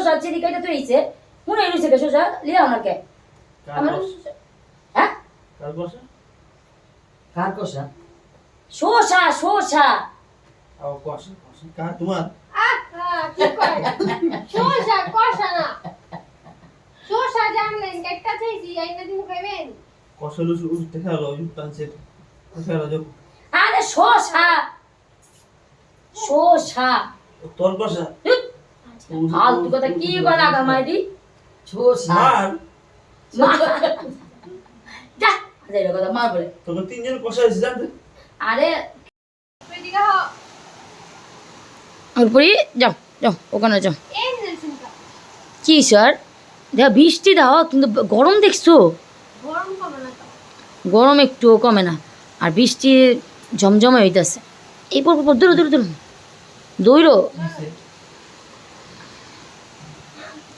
শোষা চিনি কাইটা তৈরিছে মনে হইছে কে শোষা লিয়া কার আমার হ্যাঁ কার কষা? কার কষা শোষা শোষা আও কষা, কষা। কার তোমার? আহা, কি করে? শসা, কষা না। শসা জানলেন, কেকটা চাইছি, আইনা দিমু খাইবেন? কষা লুচি উঠতে খেলো, ওই টানছে। খেলো, আরে শোষা শোষা তোর কষা? ফালতু কথা কি গা মাইরি? মার। যা যাই কথা মা বলে। তোকে তিনজন কষা হয়েছে জানতে? আরে। যাও যাও ওখানে যাও। কা? কি স্যার? দেখ বৃষ্টি দাও কিন্তু গরম দেখছ? গরম কমে না তো। গরম একটুও কমে না আর বৃষ্টি জমজমে হইতেছে। এই পর পর দূর দূর দূর দৌড়ো।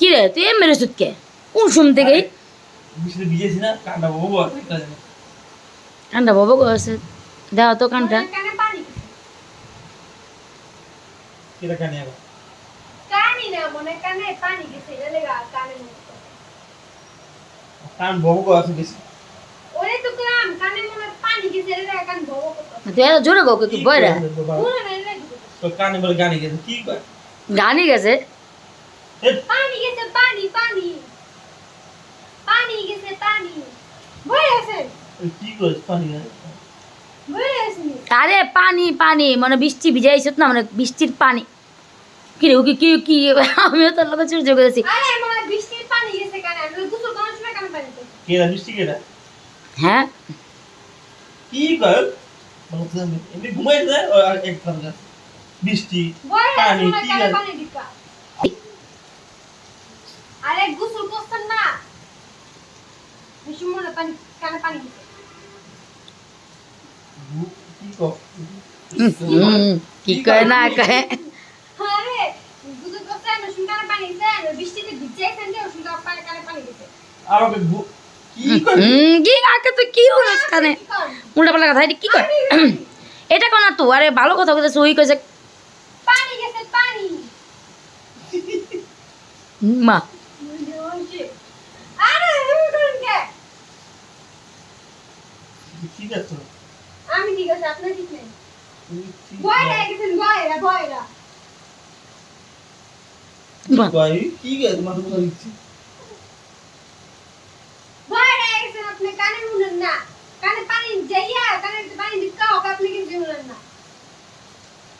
কি রে তুই এম মেরে সুতকে কোন শুন থেকে? কান্ডা বাবু আছে দেওয়া তো কানটা। গেছে, গেছে, জোরে গো কি বয়রা গেছে। গানে গেছে, কি কয়? গানি গেছে হেৎ, পানি গেছে, পানি, পানি। পানি গেছে, পানি। বয়ে আছে, কি করিস পানি আরে পানি পানি মানে বৃষ্টি ভিজাইছ না মানে বৃষ্টির পানি কি রে ও কি কি কি আমিও তোর লোকের চুরি যোগ করেছি আরে আমার বৃষ্টির পানি গেছে কানে, আমি গোসল করার সময় কানে পানি গেছে। কেরা বৃষ্টি কেরা? হ্যাঁ কি কয়? বলো তো জানি। এমনি ঘুমাই যায়, আর এক কান বৃষ্টি পানি, কি কানে পানি দিকা। আরে গোসল করছেন না। বেশি মনে পানি কানে পানি কি কয়? না কয়? আরে গোসল করছেন ওষুধ কানে পানি গেছে বৃষ্টিতে ভিজেছেন যে ওষুধ পানি কানে পানি গেছে আমাকে গু- কি কয়? হুম, কি কাকে তুই কি হলো কানে উল্টা পাল্টা কথা এটা কি কয়? এটা কোনা তো? আরে ভালো কথা কইতেছে ওই কইছে পানি গেছে পানি। মা আরে এমন করেন কে? ঠিক আছে। আমি ঠিক আছে আপনার ঠিক নেই। বয়রা গেছেন বয়রা বয়রা। মা কি কয়? তোমার তো দিচ্ছি। বয়রা গেছেন আপনি কানে শুনেন না। কানে পানি যাইয়া কানে পানি দিকা হোক আপনি কিন্তু শুনেন না।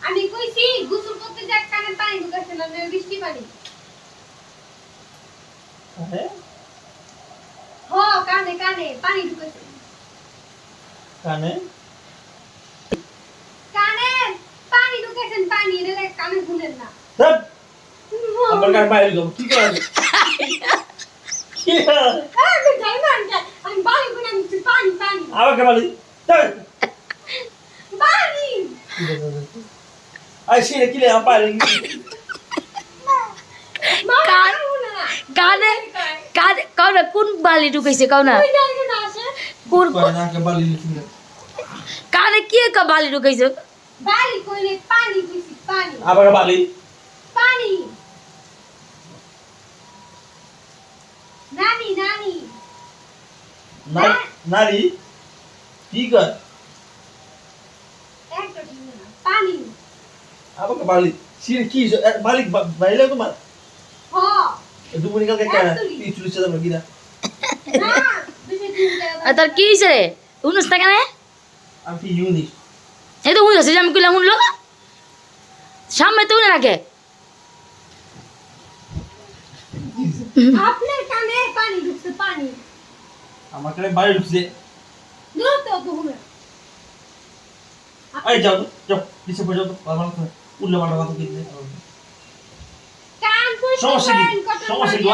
আমি কইছি গোসল করতে যাক কানে পানি ঢুকাচ্ছেন আপনি বৃষ্টি পানি। হ্যাঁ? হ কানে কানে পানি ঢুকাচ্ছেন কানে? কানে পানি ঢুকাচ্ছেন পানি এটা কানে শুনেন না আমার কানে বাইরে যাব। কি কয়? কি আমি যাই না আমি বাড়ি করে আমি পানি পানি ধ্যাৎ। পানি আই কি রে আমার বাইরে গেছি। মা কান- কানে কানে বালি ঢুকাইছে কও না কোন বালি। কানে কি কা বালি ঢুকাইছে? বাড়ি কইলে পানি কইছি পানি। আমাকে বালি। পানি। নানি নানি। নারী কি না পানি। আমাকে বালি। সে কি এ, মালিক বা- বাইরে তোমার? হ। দুপুরি কালকে Actually. কি চুলিছে তোমার গিরা। না। আর তোর কি হইছে রে? উনুস না কেন? এই তো উনুস আমি কইলাম উনলো সামনে তো উনে রাখে আপনার কানে পানি ঢুকছে পানি। আমার কাছে বাড়ি ঢুকছে। দূর তো তো হুমে এই যাও যাও নিচে পড়ে যাও তো আমার কথা উল্লে পাল্টা কথা কি নেই কান পুষতে সমস্যা কি? সমস্যা কি?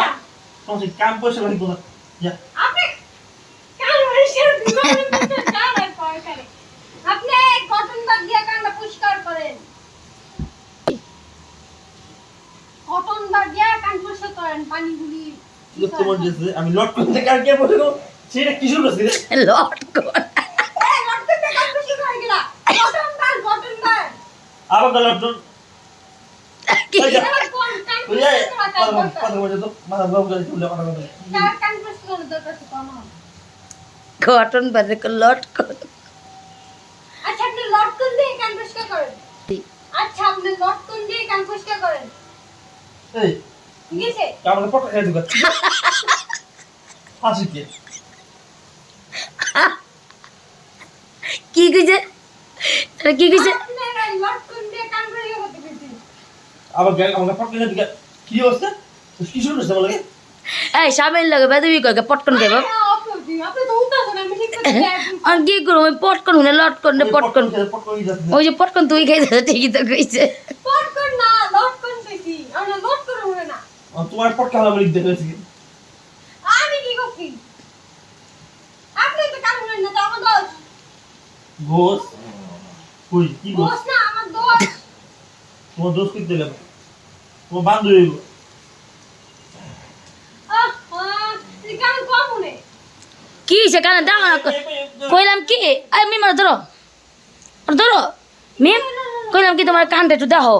সমস্যা কি? কাম পয়সা কোথা যা। আমি লট করতে কার কে বলে গো সেটা কি শুরু করছিস রে লট কর গেলা আবার লট কি এই যা। এবার কোন কান ওই যে কথা বল- কথা বলছে তো মাথা গরম করে চুলে কথা বলে কার কান প্রশ্ন দরকার কোনো কটন বাজে লট আচ্ছা আপনি লটকন দিয়ে কান পরিষ্কার করেন? আচ্ছা আপনি লটকন দিয়ে কান পরিষ্কার করেন? এই। ঠিক আছে আমাকে পটকা খেয়ে দিবা হাসি কে? কি কইছে? তাহলে কি কইছে? আপনারা লটকন দিয়ে কান পরিষ্কার করতে পেরেছেন আবার গায়ে আমাকে পটকা খেয়ে দিবা কি অবস্থা? কি শুরু করছে বলে এই সাবেন লাগে বেদবি কয় পটকন আপনি আপনি তো উঠতেছেন আমি ঠিক করে যাই আর কি করব? আমি পটকন হুনে লটকন নে পটকন। ওই যে পটকন তুই খাইছিস ঠিকই তো কইছে। পটকন না লটকন কইছি আমরা লটকন হলো না। তোমার পটকা হলো লিখতে হয়েছে আমি কি করছি? আপনি তো কান বলেন না তো আমার দোষ। ঘোষ কই কি ঘোষ না আমার দোষ। তোমার দোষ গেল? তোমার বান্ধবী আহ আহ এই কান কম মনে কি হইছে কানে দাও না কইলাম কি? আই মি মার ধরো। ধরো। মিম কইলাম কি তোমার কানটা একটু দেখো।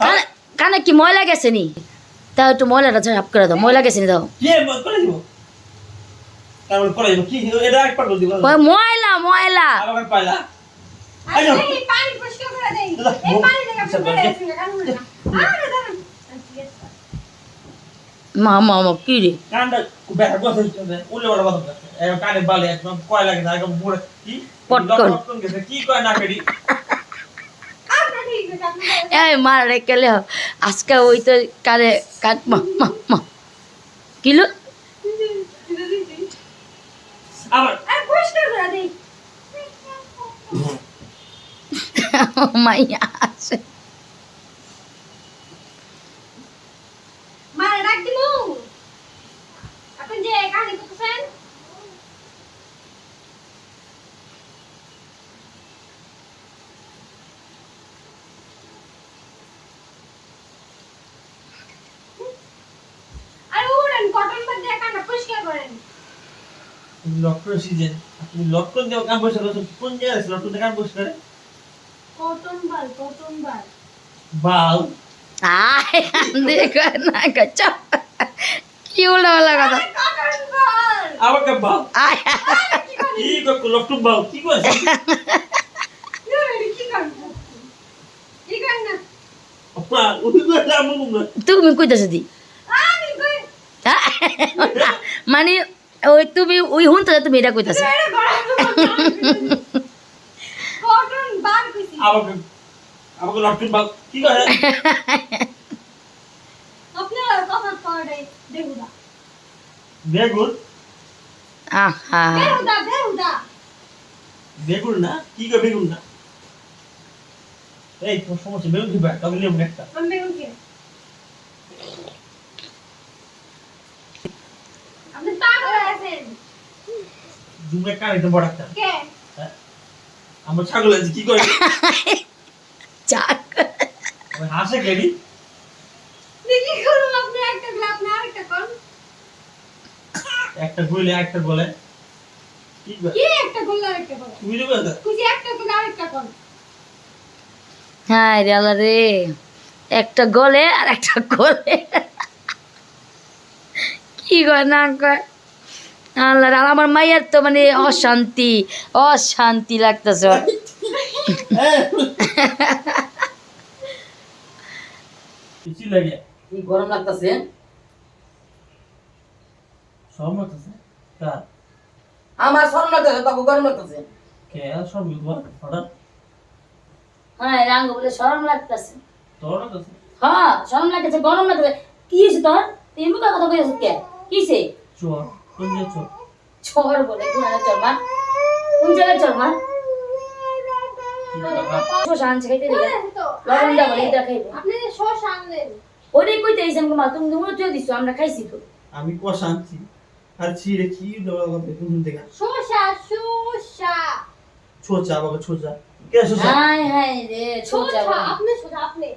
কানে কানে কি ময়লা গেছে নি? তাও একটু ময়লাটা সাফ করে দাও ময়লা গেছে নি দাও কে করে দিব মা মা মা কি? রে রে কেলে আজকে ওই তো কারে কাট মা মা মা। কিলো আবার। মাইয়া আছে মারা ডাক দিমু আপনি যে কাহিনী করতেছেন আরে উড়েন কটন বাদ দিয়ে কান্না পরিষ্কার করেন লক্ষণ সিজন আপনি লক্ষণ দেওয়া কাম বসে করছেন কোন জায়গায় আছে লক্ষণ কাম বসে করে কটন বাল কটন বাল বাল আয় দেখো না গচ্ছা কি উল্টা পাল্টা কথা কটন বাল আমাকে বাল আয় কি করেন কি কর লক্ষণ বাল কি করেছে কি করেন কি করেন না আপনার উনি তো এটা আমল না তুমি কইতাছ দি আমি কই মানে ওই তুমি ওই হুন তো তুমি এটা কইতাছ বেগুন না? কি বেগুন না এই তোর সমস্যা বেগুন দিবা তবে নিয়ম একটা। আমি বেগুন কে আপনি পাগল আছেন? জুমে কার একদম বড় একটা? কে? আমার ছাগল আছে কি করে? চাক। ওই হাসে কেডি? দেখি করুন আপনি একটা গলা আপনি আরেকটা কোন। একটা একটা বলে। কি একটা গলা আরেকটা কোন তুমি তো একটা গলা আরেকটা কোন। হ্যাঁ রে আল্লাহ রে। একটা গলে আর একটা গলে। কি কয় না কয় আল্লাহ আর আমার মাইয়ার তো মানে অশান্তি অশান্তি লাগতেছে। গরম লাগতেছে? সব মাতাছে কার? আমার শরম লাগতেছে তখন গরম লাগতেছে। কে? সব তোমার? হঠাৎ? হ্যাঁ রাঙ্গ বলে সরম লাগতেছে। তোর হ্যাঁ লাগতেছে গরম লাগতেছে। কি হয়েছে তোর? তুই মুখে কথা কইছিস কে? কিসে চোর। চোর বলে কোন চর মা? কোন জায়গায় চর মা? আনছে খাইতে দিকে বলেন তো লবণ দা বলে এটা খাইবো। আপনি যে শস আনলেন কইতে এসে মা তুমি তুমি তুই দিছো আমরা খাইছি তো। আমি কষা আর ছিঁড়ে কি দেওয়ার কথা কোন থেকে শসা শসা ছোচা বাবা ছোচা কে ছোচা হাই হাই রে ছোট শসা আপনি শসা আপনি।